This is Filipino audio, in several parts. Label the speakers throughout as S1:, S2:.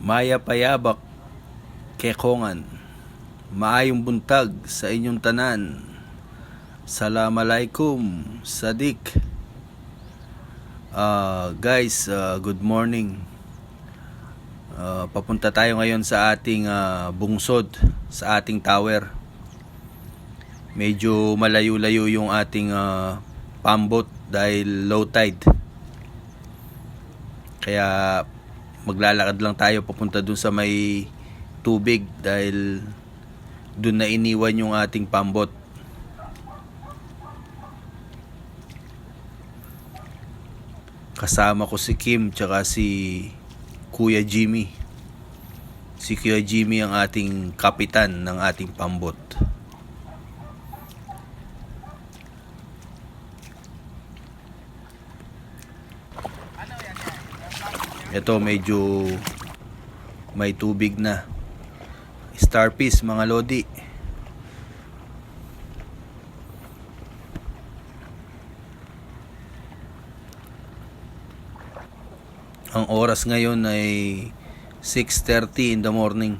S1: Maya Payabak, Kekongan, Maayong buntag sa inyong tanan. Salamalaikum, Sadik. Ah, guys, ah, good morning. Ah, papunta tayo ngayon sa ating ah, bungsod, sa ating tower. Medyo malayo-layo yung ating ah, pambot dahil low tide. Kaya maglalakad lang tayo papunta dun sa may tubig dahil dun na iniwan yung ating pambot. Kasama ko si Kim tsaka si Kuya Jimmy. Si Kuya Jimmy ang ating kapitan ng ating pambot. Ito medyo may tubig na. Starfish mga lodi. Ang oras ngayon ay 6.30 in the morning.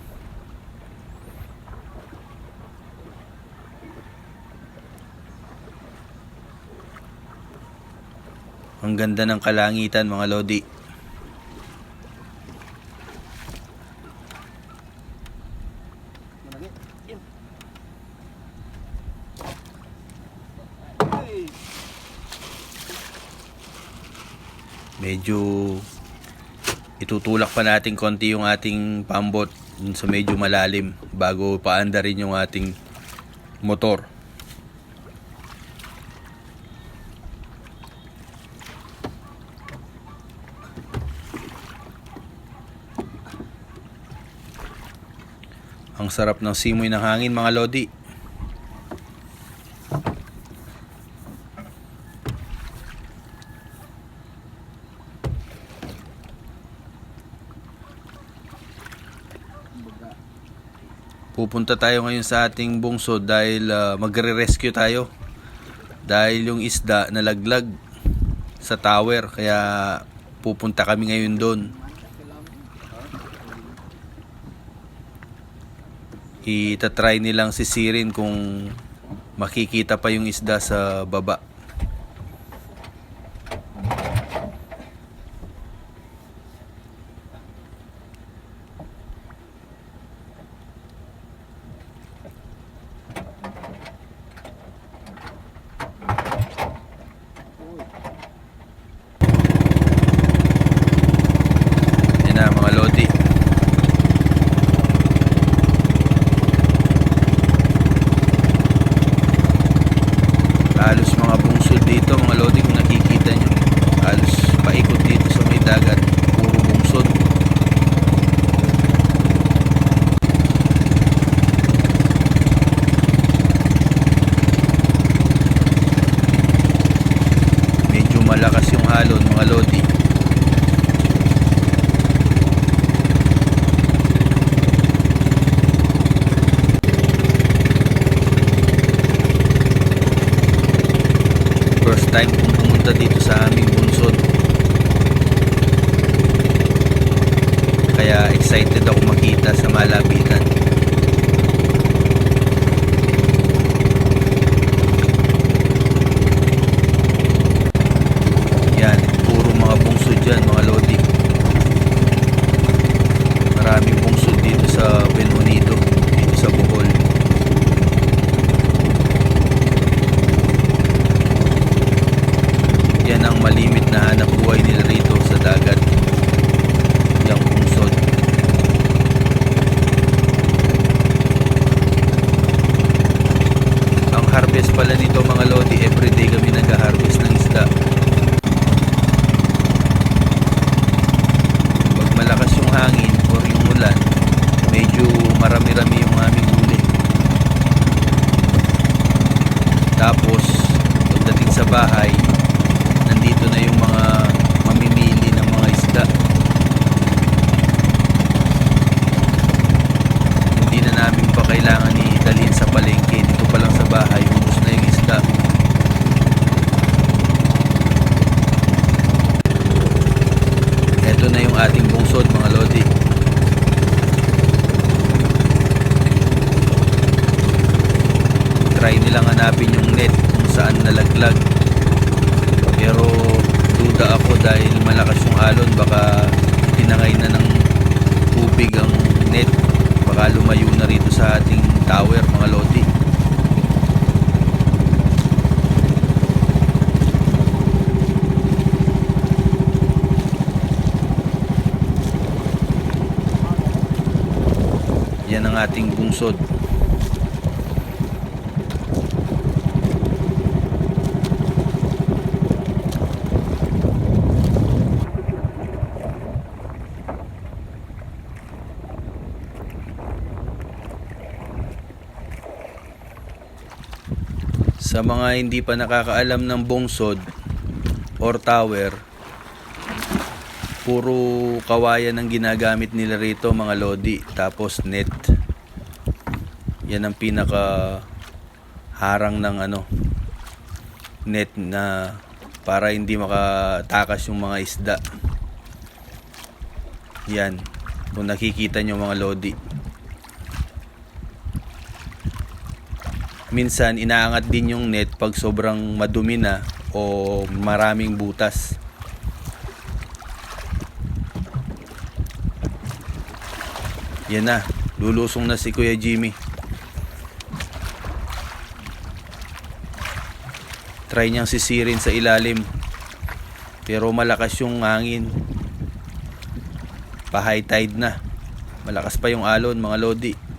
S1: Ang ganda ng kalangitan mga lodi. Medyo itutulak pa natin konti yung ating pambot sa medyo malalim bago paanda rin yung ating motor. Ang sarap ng simoy ng hangin mga lodi. Pupunta tayo ngayon sa ating bungsod dahil ah, magre-rescue tayo. Dahil yung isda nalaglag sa tower kaya pupunta kami ngayon doon. Itatry nilang sisirin kung makikita pa yung isda sa baba. Yan na mga lodi. Halos mga bungsod dito mga lodi kung nakikita nyo. Halos paikot dito sa may dagat. Puro bungsod. Medyo malakas yung halon mga lodi. First time kong pumunta dito sa aming bunsod. Kaya excited ako makita sa malapitan. Yan, puro mga bungsod dyan, mga lodi. Maraming bungsod dito sa Benonito, dito sa Bohol. Yan ang malimit na hanap buhay nila rito sa dagat. Yung bungsod. Ang harvest pala nito mga lodi, everyday kami nag-harvest ng isda. Pag malakas yung hangin or yung ulan, medyo marami-rami yung aming huli. Tapos, pagdating sa bahay, nandito na yung mga mamimili ng mga isda. Hindi na namin pa kailangan i-dalhin sa palengke. Dito pa lang sa bahay, ubos na yung isda. Ito na yung ating bungsod mga lodi. Try nilang hanapin yung net kung saan nalaglag. Pero duda ako dahil malakas yung alon baka tinangay na ng tubig ang net. Baka lumayo na rito sa ating tower mga lodi. Yan ang ating bungsod Sa mga hindi pa nakakaalam ng bungsod or tower, puro kawayan ang ginagamit nila rito mga lodi, tapos net. Yan ang pinaka harang ng ano net na para hindi makatakas yung mga isda. Yan. Kung nakikita nyo mga lodi. Minsan inaangat din yung net pag sobrang madumi na o maraming butas. Yan na, lulusong na si Kuya Jimmy. Try niyang sisirin sa ilalim. Pero malakas yung hangin. Pa high tide na. Malakas pa yung alon mga lodi.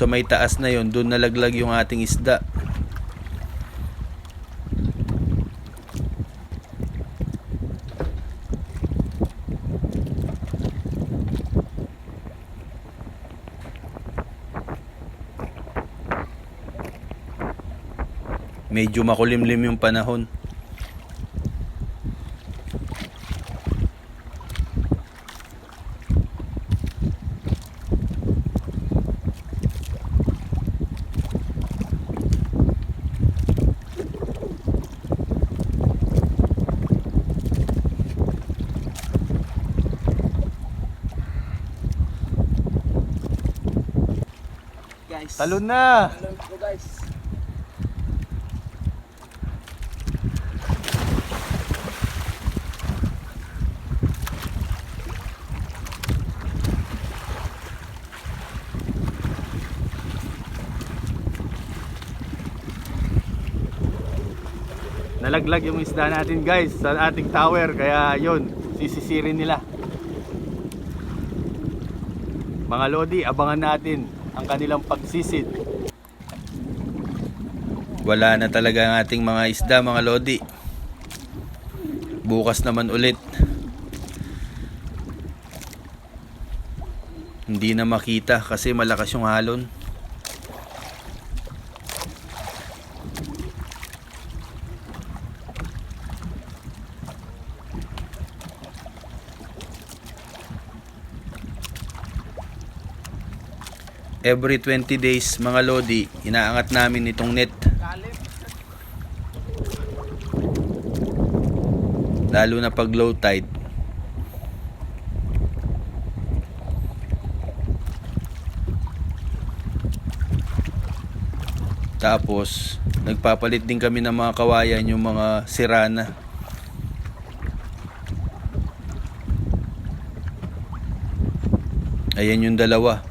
S1: Sa may taas na yon, doon nalaglag yung ating isda. Medyo makulimlim yung panahon. Talon na!
S2: Talon guys.
S1: Nalaglag yung isda natin guys sa ating tower kaya yun, sisisirin nila. Mga Lodi, abangan natin ang kanilang pagsisid. Wala na talaga ang ating mga isda mga Lodi. Bukas naman ulit. Hindi na makita kasi malakas yung halon. Every 20 days mga lodi inaangat namin itong net. Lalo na pag low tide. Tapos nagpapalit din kami ng mga kawayan yung mga sirana. Ayan yung dalawa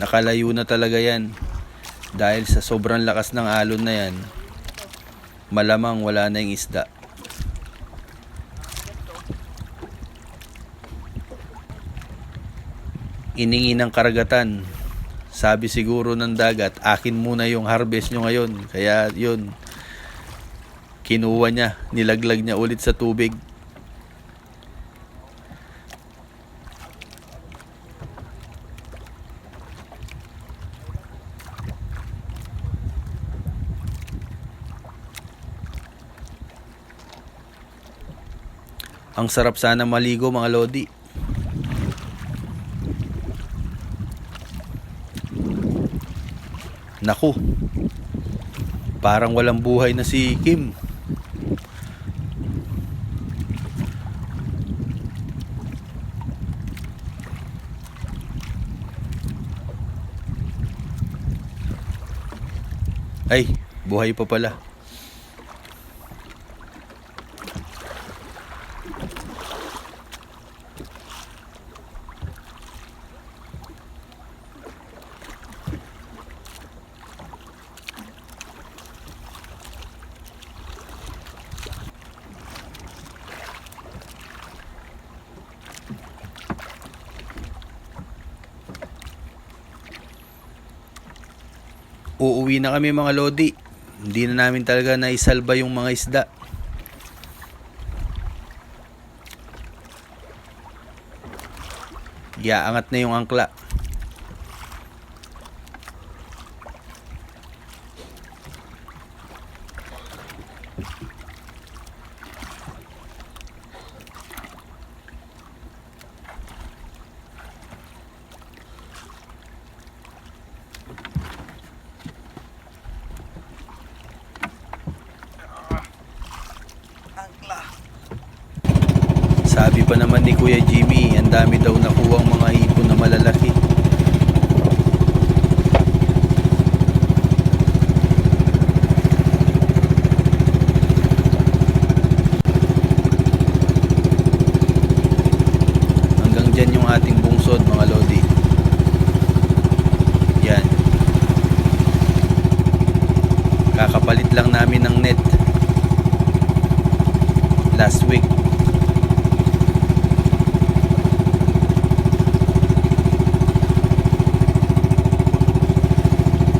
S1: Nakalayo na talaga yan. Dahil sa sobrang lakas ng alon na yan, malamang wala na yung isda. Iningi ng karagatan Sabi siguro ng dagat, akin muna yung harvest nyo ngayon. Kaya yun, kinuha niya, nilaglag niya ulit sa tubig. Ang sarap sana maligo mga lodi. Naku. Parang walang buhay na si Kim. Ay, buhay pa pala. Uuwi na kami mga lodi. Hindi na namin talaga naisalba yung mga isda. Iaangat na yung angkla. Sabi pa naman ni Kuya Jimmy, ang dami daw nakuha ang mga hipon na malalaki. Hanggang dyan yung ating bungsod mga lodi. Yan. Kakapalit lang namin ng net last week.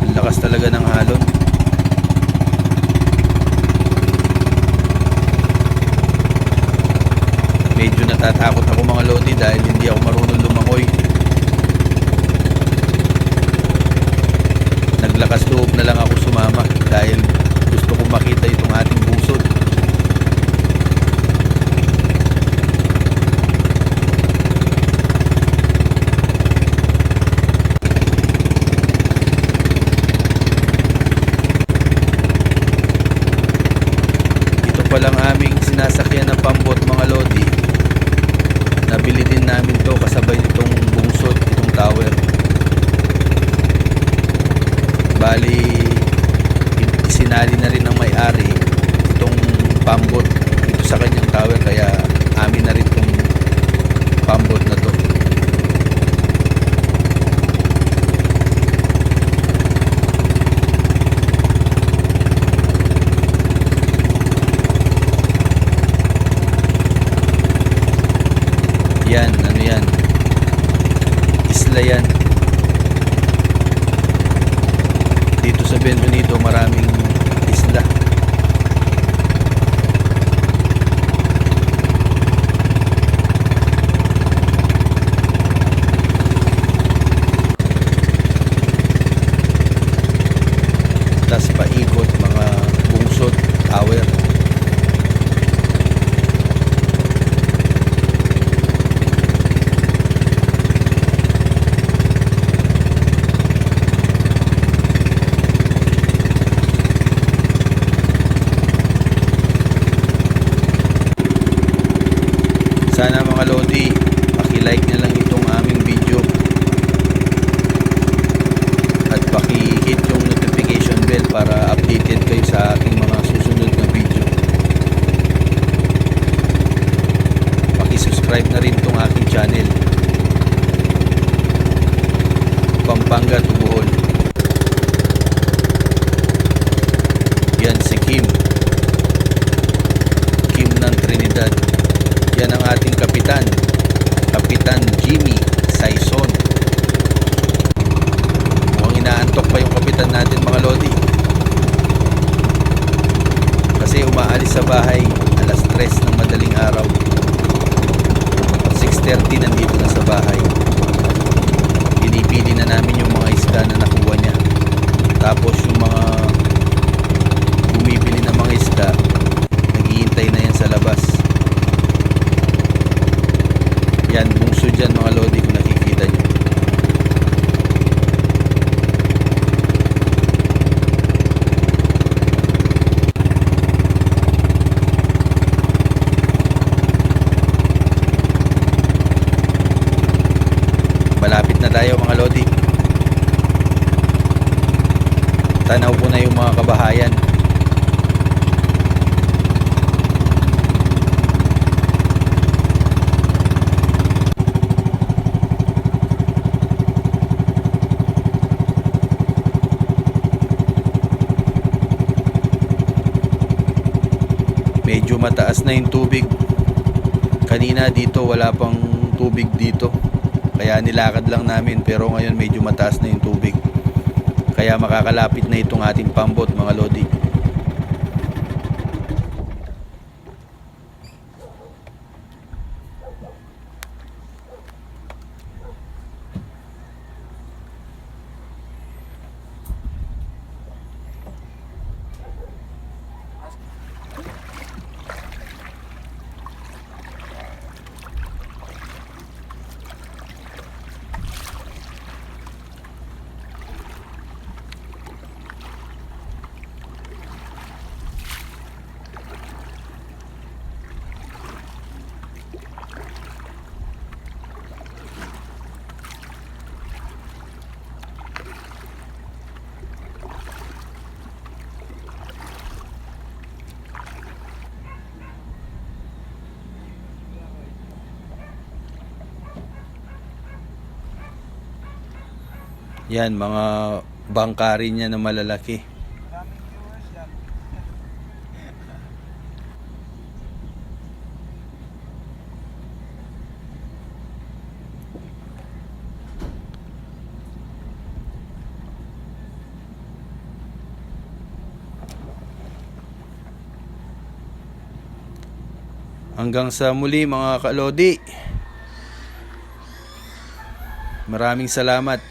S1: Ang lakas talaga ng halon. Medyo natatakot ako mga lodi dahil hindi ako marunong lumangoy. Naglakas loob na lang ako sumama dahil gusto kong makita itong ating bungsod. Ito palang aming sinasakyan na pambot mga lodi. Nabili din namin to kasabay nitong bungsod, itong tower. Bali, isinali na rin ng may-ari itong pambot dito sa kanyang tower kaya amin na rin itong pambot na to. Yan, ano yan? Isla yan. Dito sa Benvenito maraming isla. Tas paikot mga bungsod, tower. Sana mga Lodi, paki-like na lang itong aming video. At paki-hit yung notification bell para updated kayo sa aking mga susunod na video. Paki-subscribe na rin itong aking channel. Pampanga to. Yan si Kim. Kim ng Trinidad. Yan ang ating kapitan. Kapitan Jimmy Saison. Yan, bungso dyan mga lodi kung nakikita nyo. Malapit na tayo mga lodi. Tanaw ko na yung mga kabahayan. Medyo mataas na yung tubig. Kanina dito wala pang tubig dito. Kaya nilakad lang namin pero ngayon medyo mataas na yung tubig. Kaya makakalapit na itong ating pambot mga lodi. Yan mga bangka rin niya na malalaki. Hanggang sa muli mga kalodi. Maraming salamat.